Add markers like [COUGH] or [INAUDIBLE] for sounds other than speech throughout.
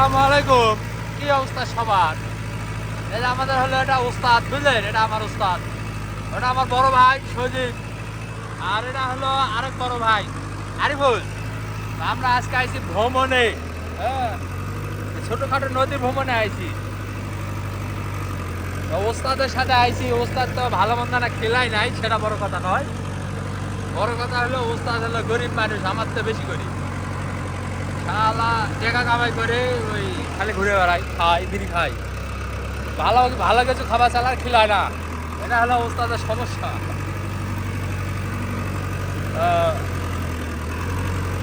আসসালামু আলাইকুম। কি অবস্থা সবার? যে আমাদের হলো এটা উস্তাদ বুঝলেন? এটা আমার উস্তাদ ওটা আমার বড় ভাই, সজিব। আর এটা হলো আরেক বড় ভাই, আরিফুল। আমরা আজকে আইছি ভ্রমণে। হ্যাঁ ছোটখাটো নদী ভ্রমণে আইছি। ওস্তাদের সাথে আইছি। ওস্তাদ তো ভালো মন্দ না খেলাই নাই, সেটা বড় কথা নয়। বড় কথা হলো, ওস্তাদ হলো গরিব মানুষ, আমার তো বেশি গরিব। টাকা কামাই করে ওই খালি ঘুরে বেড়াই, খাই, বিড়ি খাই। ভালো ভালো কিছু খাবার চালার খিলায় না। এটা হলো ওস্তাদের সমস্যা।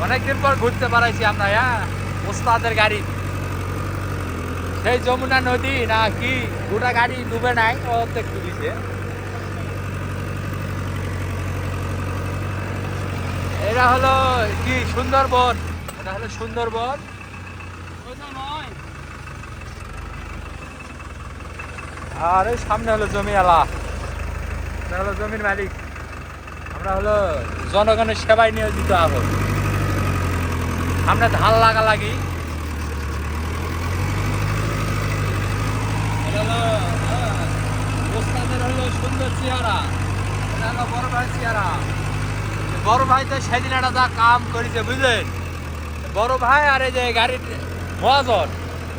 অনেকদিন পর ঘুরতে পারাইছি আমরা হ্যাঁ? ওস্তাদের গাড়ি। সেই যমুনা নদী না কি গোটা গাড়ি ডুবে নাই, অর্ধেক ডুবিছে। এটা হলো কি সুন্দরবন? এটা হলো সুন্দরবন। আর সামনে হলো জমি আলা হলো জমির মালিক। আমরা হলো জনগণের সেবায় নিয়োজিত আহত। আমরা ধান লাগা লাগি। হ্যাঁ, বড় ভাই বড় ভাই তো সেদিন একটা যা কাম করেছে বুঝলেন? বড় ভাই আর এই যে গাড়ির মহাজন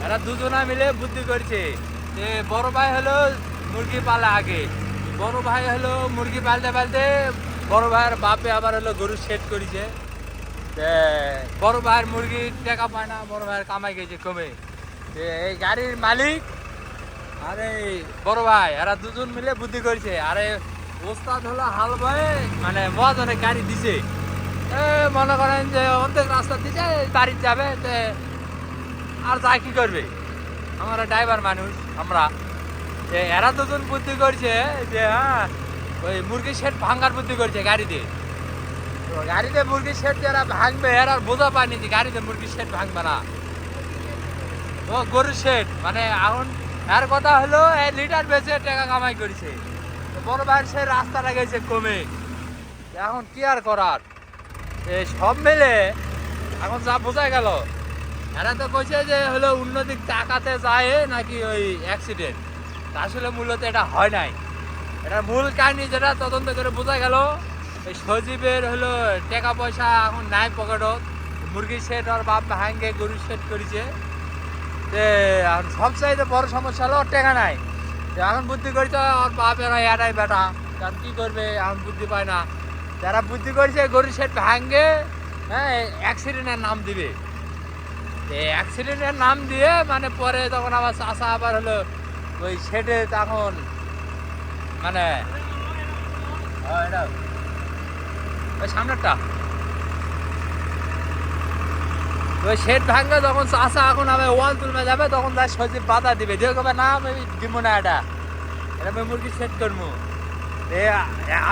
এরা দুজনা মিলে বুদ্ধি করছে যে বড় ভাই হলো মুরগি পালে আগে, বড় ভাই হলো মুরগি পালতে পালতে বড় ভাইয়ের বাপে আবার হলো গরু সেট করেছে। বড় ভাইয়ের মুরগি টাকা পায় না, বড় ভাইয়ের কামাই গেছে কমে। এই গাড়ির মালিক আরে বড় ভাই, এরা দুজন মিলে বুদ্ধি করছে। আরে ওস্তাদ হলো হাল বয়ে মানে মহাজনে গাড়ি দিছে। মনে করেন যে অর্ধেক রাস্তা দিছে গাড়ি যাবে আর যা কি করবে? আমরা ড্রাইভার মানুষ, আমরা। যে এরা দুজন বুদ্ধি করছে যে হ্যাঁ ওই মুরগি শেড ভাঙ্গার বুদ্ধি করছে গাড়িতে। তো গাড়িতে মুরগি শেড যারা ভাঙবে, এরা বোঝা পায়নি যে গাড়িতে মুরগি শেড ভাঙবে না। ও, গরুর শেড মানে এখন এর কথা হলো এই লিটার বেচে টাকা কামাই করেছে। বড় ভাইয়ের সেই রাস্তাটা গেছে কমে। এখন কি আর করার? সব মিলে এখন যা বোঝা গেল এরা তো কইছে যে হলো উন্নতি টাকাতে যায় নাকি ওই অ্যাক্সিডেন্ট আসলে মূলত এটা হয় নাই। এটা মূল কাহিনী যেটা তদন্ত করে বোঝা গেল, এই সজীবের হলো টাকা পয়সা এখন নাই পকেটত মুরগির সেট আর বাপ ভাঙ্গে গরুর সেট করেছে। যে আর সবচাইতে বড় সমস্যা হলো টাকা নাই। এখন বুদ্ধি করেছে ওর বাপের এটাই বেটা। কারণ কী করবে, এখন বুদ্ধি পায় না। যারা বুদ্ধি করেছে গরুর সেট ভাঙ্গে হ্যাঁ অ্যাক্সিডেন্টের নাম দিবে। অ্যাক্সিডেন্টের নাম দিয়ে মানে পরে তখন আবার চাষা আবার হলো ওই শেডে তখন মানে ওই সামনেরটা। ওই শেড ভাঙ্গে যখন চাষা এখন আবার ওয়াল তুলবে, যাবে, তখন তার সজীব বাধা দিবে। দিয়ে কবে না আমি দিব না এটা। এটা আমি মুরগি সেট করব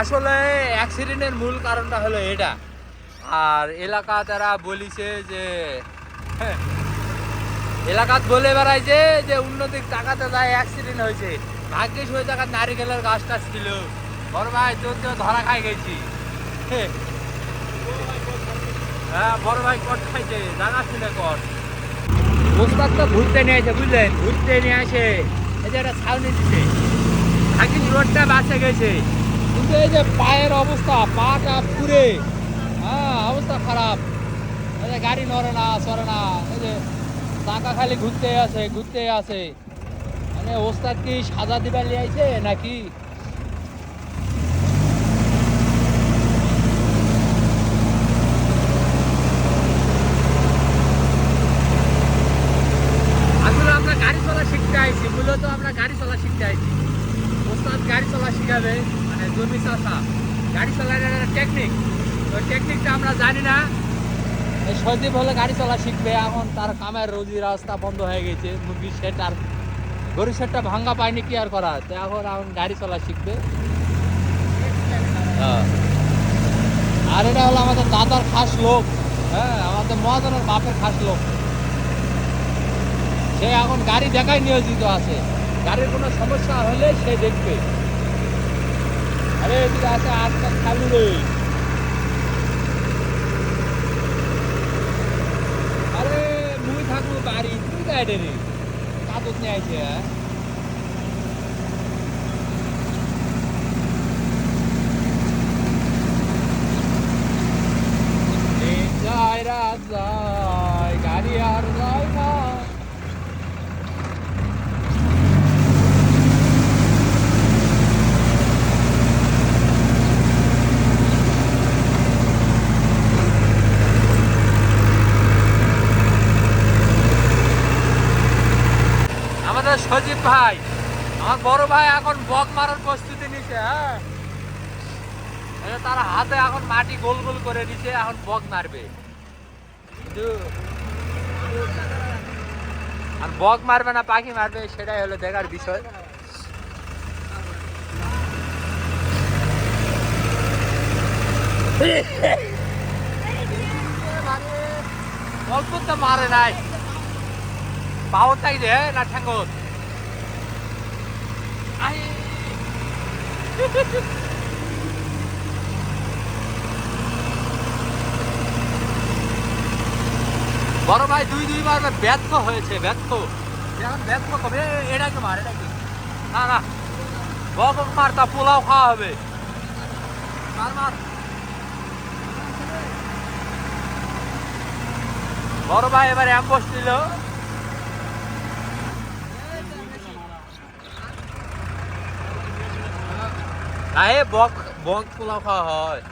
আসলে অ্যাক্সিডেন্টের মূল কারণটা হলো এটা। আর এলাকা তারা বলিছে যে এলাকাত বলে বেড়াইছে যে উন্নতির টাকাতে যায় অ্যাক্সিডেন্ট হয়েছে। ভাগ্যিস ওই জায়গায় নারিকেলের গাছ টাছ ছিল। বড় ভাই তোর তো ধরা খাই গেছি। হ্যাঁ। হ্যাঁ বড় ভাই কট খাইছে, জানা ছিল কট। ওস্তাদ তো ঘুরতে নিয়ে আসে, বুঝলেন? ঘুরতে নিয়ে আসে। এই যে একটা ছাউনি দিছে। ভাগ্যিস রোডটা বাঁচে গেছে। কিন্তু এই যে পায়ের অবস্থা পাটা পুরে হ্যাঁ অবস্থা খারাপ। যে গাড়ি নড়ে না চড়ে না এই যে টাকা খালি ঘুরতে আছে ঘুরতে আছে মানে ওস্তাদ কি সাজা দিবার লিয়াইছে নাকি? মূলত আমরা গাড়ি চলা শিখতে আইছি। ওস্তাদ গাড়ি চলা শিখাবে মানে জমি চাষা। গাড়ি চলার একটা টেকনিক ওই টেকনিকটা আমরা জানি না। সজীব হলে গাড়ি চলা শিখবে, এখন তার কামের রোজি রাস্তা বন্ধ হয়ে গেছে, মুরগির সেট আর গরুর সেটটা ভাঙ্গা পায়নি, কি আর করা তো এখন এখন গাড়ি চলা শিখবে। হ্যাঁ। আর এটা হলো আমাদের দাদার খাস লোক হ্যাঁ আমাদের মহাজনের বাপের খাস লোক। সে এখন গাড়ি দেখায় নিয়োজিত আছে। গাড়ির কোনো সমস্যা হলে সে দেখবে। আরে এদিকে আছে আজকাল খালু রে। আরে মুই থাকব বাড়ি তুই তো গাইডে রে কাদুত নিয়ে আইছে হ্যাঁ? দিন যায় রাত যায় গাড়ি আর যায় না আমাদের সজীব ভাই। আমার বড় ভাই এখন বক মারার প্রস্তুতি নিচ্ছে হ্যাঁ? তার হাতে এখন মাটি গোল গোল করে নিচ্ছে এখন বক মারবে। আর বক মারবে না, পাখি মারবে, সেটাই হলো দেখার বিষয়। তো মারে নাই। পাওয়ার দে, না ঠ্যাঙ্গত? আই। বড় ভাই দুই দুইবার ব্যর্থ হয়েছে ব্যর্থ। এখন ব্যর্থ কবে? এটাকে মার এটাকে না না। বক মার তা পোলাও খাওয়া হবে। মার মার। বড় ভাই এবার অ্যাম্বস দিল আরে বক বক পোলাও খাওয়া হয়।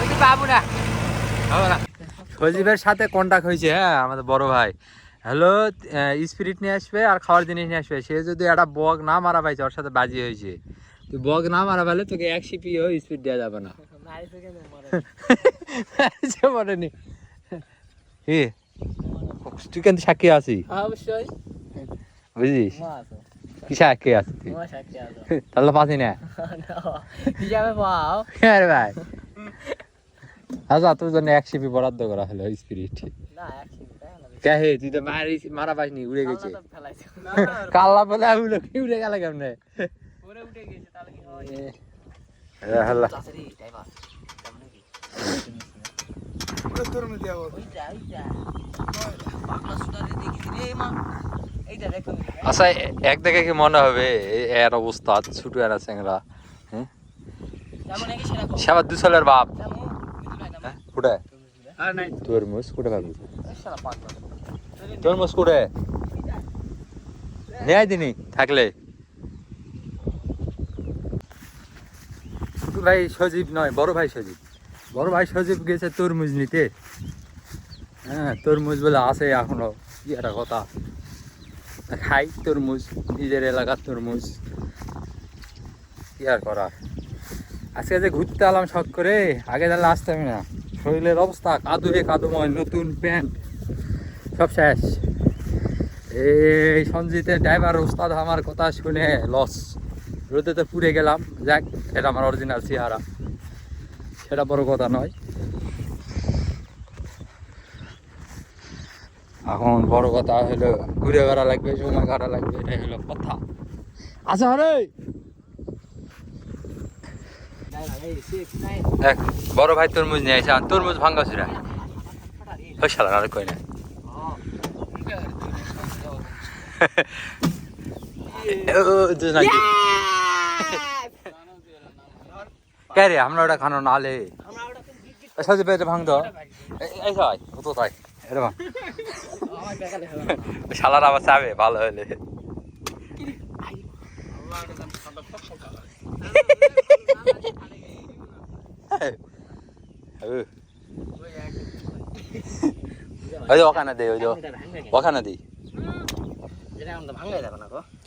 ওই না হবে না সজীবের সাথে কন্টাক্ট হয়েছে হ্যাঁ আমাদের বড় ভাই। হ্যালো স্পিরিট নিয়ে আসবে আর খাওয়ার জিনিস নিয়ে আসবে। সে যদি একটা বক না মারা পাইছে ওর সাথে বাজি হয়েছে। তুই বগ না মারা পাইলে তোকে এক সিপিও স্পিড দেওয়া যাবে না। সে বলেনি কি তুই কিন্তু সাক্ষী আছি অবশ্যই। বুঝিস? কি সাক্ষী আছি তুই? [LAUGHS] তাহলে না। [LAUGHS] আরে ভাই। আচ্ছা তোর জন্য এক সিপি বরাদ্দ করা হলো স্পিরিট না একসাথে কে হে তুই তো মারি মারা পাইনি উড়ে গেছে। কাল্লা বলে উড়ে গেল কেমনে পরে উঠে গেছে তাহলে কি হয় আচ্ছা এক দেখে কি মনে হবে এর অবস্থা ছোট এরা চেংরা হ্যাঁ কেমন নাকি সেরকম সে আবার দুশলের বাপ হ্যাঁ তরমুজ তরমুজ থাকলে ভাই সজীব নয়, বড় ভাই সজীব। বড় ভাই সজীব গেছে তরমুজ নিতে। হ্যাঁ তরমুজ বলে আছে এখনও, কি একটা কথা। খাই তরমুজ, নিজের এলাকার তরমুজ। কি আর করার? আজকে যে ঘুরতে এলাম শখ করে, আগে তাহলে আসতাম না। শরীরের অবস্থা কাদু কাদুরে কাদুময়, নতুন প্যান্ট, সব শেষ। এই সঞ্জিতের ড্রাইভার ওস্তাদ, আমার কথা শুনে লস রোদে তো পুড়ে গেলাম। যাক এটা আমার অরিজিনাল চেহারা। সেটা বড় কথা নয়। এখন বড় কথা হলো ঘুরে বেড়া লাগবে সময় কাটা লাগবে এটাই হলো কথা। আচ্ছা এক বড় ভাই তরমুজ নিয়ে আসে আর তরমুজ ভাঙ্গা ছিল ওই আর কই না [LAUGHS] [LAUGHS] ও, নাকি? কে রে? আমরা ওটা খানো নালে সাথে পেটে ভাঙ এই ভাই তাই। এটা [LAUGHS] শালার আবার চাবে ভালো হলে ওই যে ওখানে দে ওই যে ওখানে দিই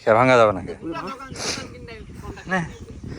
সে ভাঙা যাবে না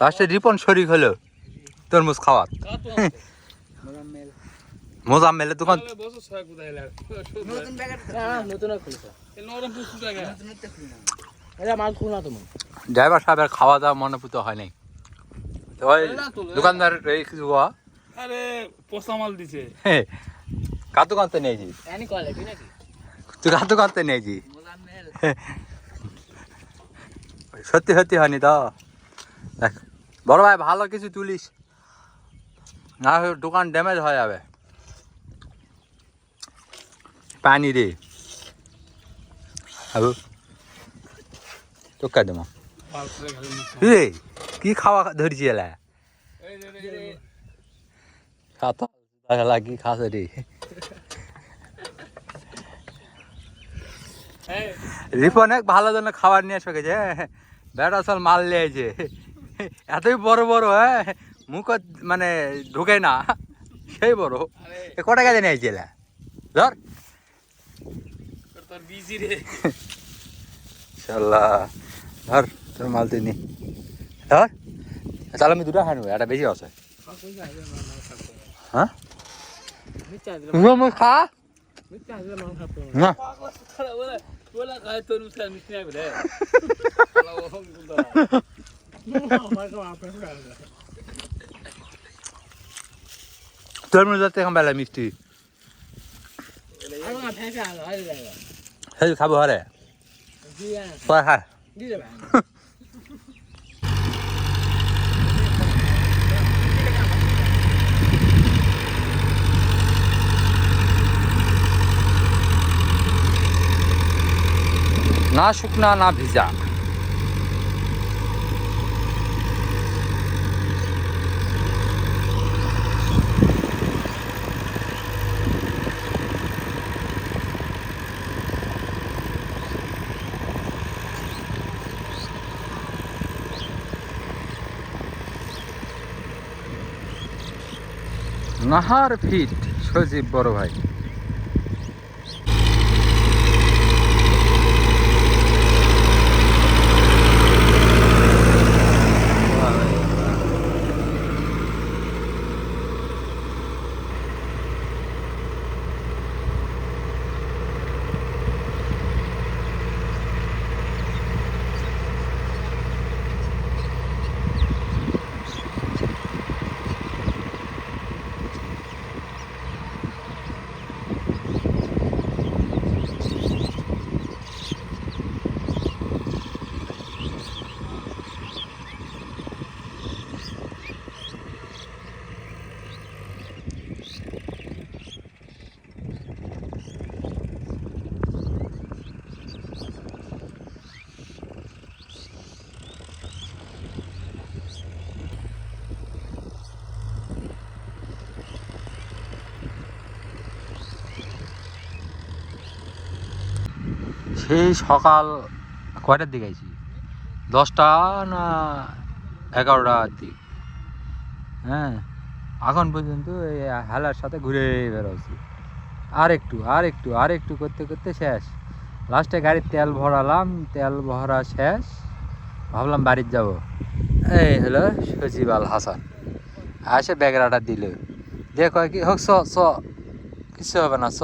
লাস্টে রিপন শরিক হলো তরমুজ খাওয়ার। মোজাম্মেলের দোকান ড্রাইভার সাহেবের খাওয়া দাওয়া মনে পুতো হয় নাই। দোকানদার এই কিছু আরে পোষা মাল দিছে। কার দোকান থেকে নিয়েছি? এনি কলে কি নাকি? তুই কার দোকান থেকে নিয়েছি? সত্যি সত্যি হয়নি তো। দেখ বড় ভাই ভালো কিছু তুলিস। না দোকান ড্যামেজ হয়ে যাবে। পানি রে আবু তোকে নিচ্ছে। রে কি খাওয়া ধরছি এলা? খাতা দেখা কি খাসে রে রিপন এক ভালো জন্য খাবার নিয়ে এসে গেছে বেটা সল মাল লিয়েছে এতই বড় বড় হ্যাঁ? মুখ মানে ঢুকে না। সেই বড়। এ কটা কাজে নিয়েছে এলা ধর। তোর তোর বিজি রে। শাল্লাহ ধর তোর মাল তিনি ধর। তাহলে আমি দুটো খাই এটা বেশি আছে। হ্যাঁ? তুই খা। না। [LAUGHS] ওরা ওরা ওরা খায় তোর মুখে মিষ্টি না বলে আমার তো আপনার খাবে তোর মধ্যে যাতে এখন বেলা মিষ্টি আমার ফেসা আরে রে সেই খাব হরে দিয়া পরে খা দি দে ভাই না শুকনা না ভিজা নাহার ফিট সজীব বড় ভাই। সেই সকাল কয়টার দিকে আইছি? দশটা না এগারোটার দিক হ্যাঁ এখন পর্যন্ত এই হেলার সাথে ঘুরে বেরোছি আর একটু আর একটু আর একটু করতে করতে শেষ। লাস্টে গাড়ির তেল ভরালাম, তেল ভরা শেষ। ভাবলাম বাড়ির যাব। এই হলো সজিব আল হাসান। আসে ব্যাগরাটা দিল। দিয়ে কয় কি, হোক স কিছু হবে না স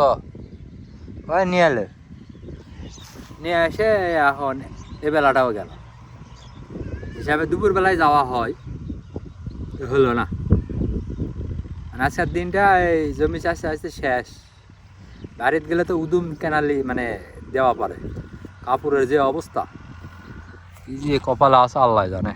নিয়ে এলো। নিয়ে এসে এখন এ বেলাটাও গেল। হিসাবে দুপুরবেলায় যাওয়া হয়। হলো না। আজকের দিনটা এই জমি চাষ আসতে শেষ। বাড়িতে গেলে তো উদুম কেনালি মানে দেওয়া পারে কাপড়ের যে অবস্থা, কি যে কপালে আসা আল্লাহ জানে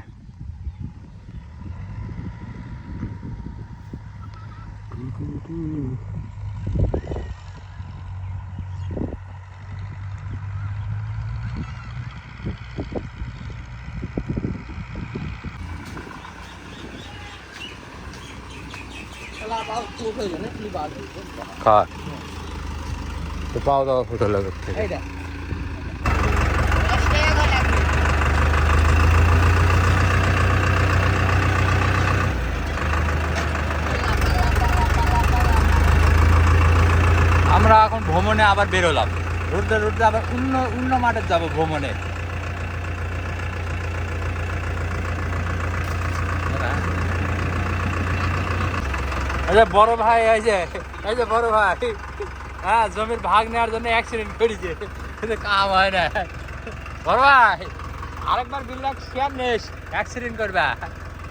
শালা বাল তো হইল না কি বাল কার? তো পাও দাওয়া ফুটো লাগে থেকে। আমরা এখন ভ্রমণে আবার বেরোলাম। রোডে রোডে আবার অন্য অন্য মাঠে যাব ভ্রমণে। যে বড় ভাই, এই যে এই যে বড় ভাই। হ্যাঁ জমির ভাগ নেওয়ার জন্য অ্যাক্সিডেন্ট করেছে। কিন্তু কাম হয় না। বড় ভাই, আরেকবার বিল্লাক শেয়ার নিস অ্যাক্সিডেন্ট করবা।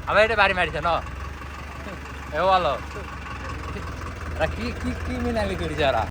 আবার এটা বাড়ি মারিছে ন? এ বলো। কি কি কি মিনালি করেছে এরা